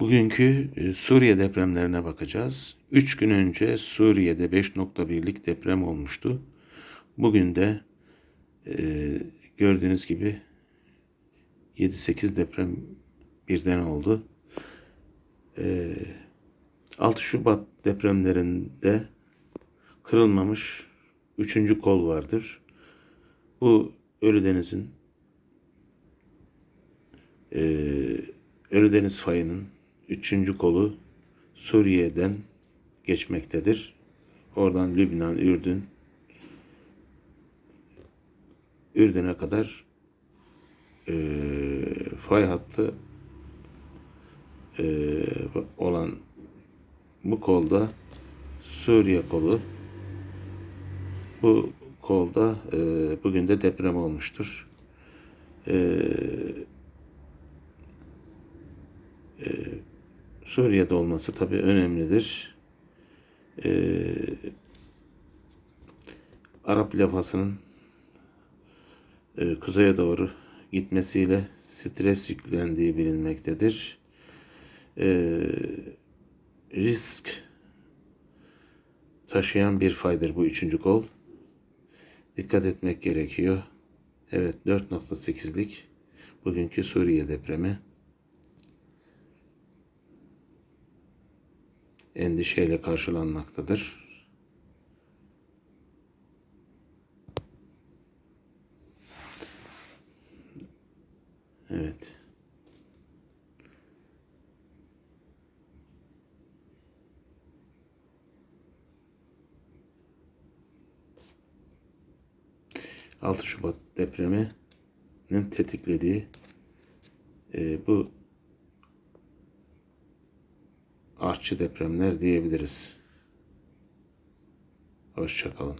Bugünkü e, Suriye depremlerine bakacağız. 3 gün önce Suriye'de 5.1'lik deprem olmuştu. Bugün de e, gördüğünüz gibi 7-8 deprem birden oldu. E, 6 Şubat depremlerinde kırılmamış 3. kol vardır. Bu Ölüdeniz'in e, Ölüdeniz fayının üçüncü kolu Suriye'den geçmektedir. Oradan Lübnan, Ürdün, Ürdün'e kadar e, fay hattı e, olan bu kolda Suriye kolu bu kolda e, bugün de deprem olmuştur. E, Suriye'de olması tabii önemlidir. Ee, Arap levhasının e, kuzeye doğru gitmesiyle stres yüklendiği bilinmektedir. Ee, risk taşıyan bir faydır bu üçüncü kol. Dikkat etmek gerekiyor. Evet 4.8'lik bugünkü Suriye depremi. Endişeyle karşılanmaktadır. Evet. ...6 Şubat depreminin tetiklediği... E, ...bu artçı depremler diyebiliriz. Hoşçakalın.